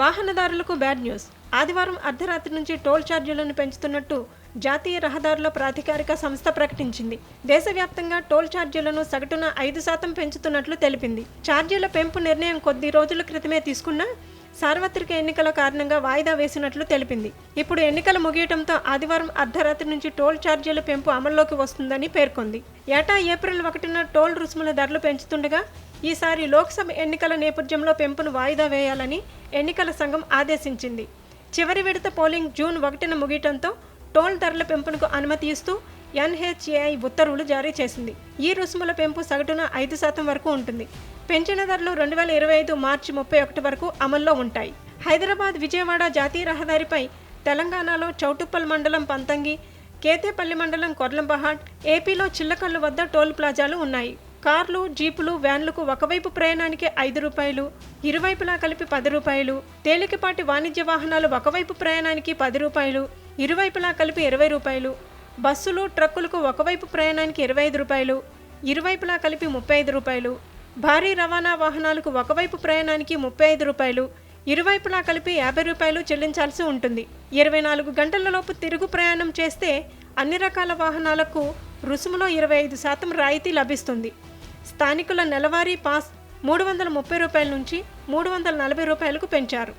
వాహనదారులకు bad news. ఆదివారం అర్ధరాత్రి నుంచి టోల్ ఛార్జీలను పెంచుతున్నట్టు జాతీయ రహదారుల ప్రాధికారిక సంస్థ ప్రకటించింది. దేశవ్యాప్తంగా టోల్ ఛార్జీలను సగటున ఐదు శాతం పెంచుతున్నట్లు తెలిపింది. ఛార్జీల పెంపు నిర్ణయం కొద్ది రోజుల క్రితమే తీసుకున్నా సార్వత్రిక ఎన్నికల కారణంగా వాయిదా వేసినట్లు తెలిపింది. ఇప్పుడు ఎన్నికలు ముగియటంతో ఆదివారం అర్ధరాత్రి నుంచి టోల్ ఛార్జీల పెంపు అమల్లోకి వస్తుందని పేర్కొంది. ఏటా ఏప్రిల్ ఒకటిన టోల్ రుసుముల ధరలు పెంచుతుండగా ఈసారి లోక్సభ ఎన్నికల నేపథ్యంలో పెంపును వాయిదా వేయాలని ఎన్నికల సంఘం ఆదేశించింది. చివరి విడత పోలింగ్ జూన్ ఒకటిన ముగియటంతో టోల్ ధరల పెంపునకు అనుమతి ఇస్తూ ఎన్హెచ్ఏఐ ఉత్తర్వులు జారీ చేసింది. ఈ రుసుముల పెంపు సగటున ఐదు శాతం వరకు ఉంటుంది. పెంచిన ధరలు రెండు వేల ఇరవై ఐదు మార్చి ముప్పై ఒకటి వరకు అమల్లో ఉంటాయి. హైదరాబాద్ విజయవాడ జాతీయ రహదారిపై తెలంగాణలో చౌటుప్పల్ మండలం పంతంగి కేతేపల్లి మండలం కొర్లంబహాట్ ఏపీలో చిల్లకల్లు వద్ద టోల్ ప్లాజాలు ఉన్నాయి. కార్లు జీపులు వ్యాన్లకు ఒకవైపు ప్రయాణానికి ఐదు రూపాయలు ఇరువైపులా కలిపి పది రూపాయలు తేలికపాటి వాణిజ్య వాహనాలు ఒకవైపు ప్రయాణానికి పది రూపాయలు ఇరువైపులా కలిపి ఇరవై రూపాయలు బస్సులు ట్రక్కులకు ఒకవైపు ప్రయాణానికి ఇరవై ఐదు రూపాయలు ఇరువైపులా కలిపి ముప్పై ఐదు రూపాయలు భారీ రవాణా వాహనాలకు ఒకవైపు ప్రయాణానికి ముప్పై ఐదు రూపాయలు ఇరువైపులా కలిపి యాభై రూపాయలు చెల్లించాల్సి ఉంటుంది. ఇరవై నాలుగు గంటలలోపు తిరుగు ప్రయాణం చేస్తే అన్ని రకాల వాహనాలకు రుసుములో ఇరవై ఐదు శాతం రాయితీ లభిస్తుంది. స్థానికుల నెలవారీ పాస్ మూడు వందల ముప్పై రూపాయల నుంచి మూడు వందల నలభై రూపాయలకు పెంచారు.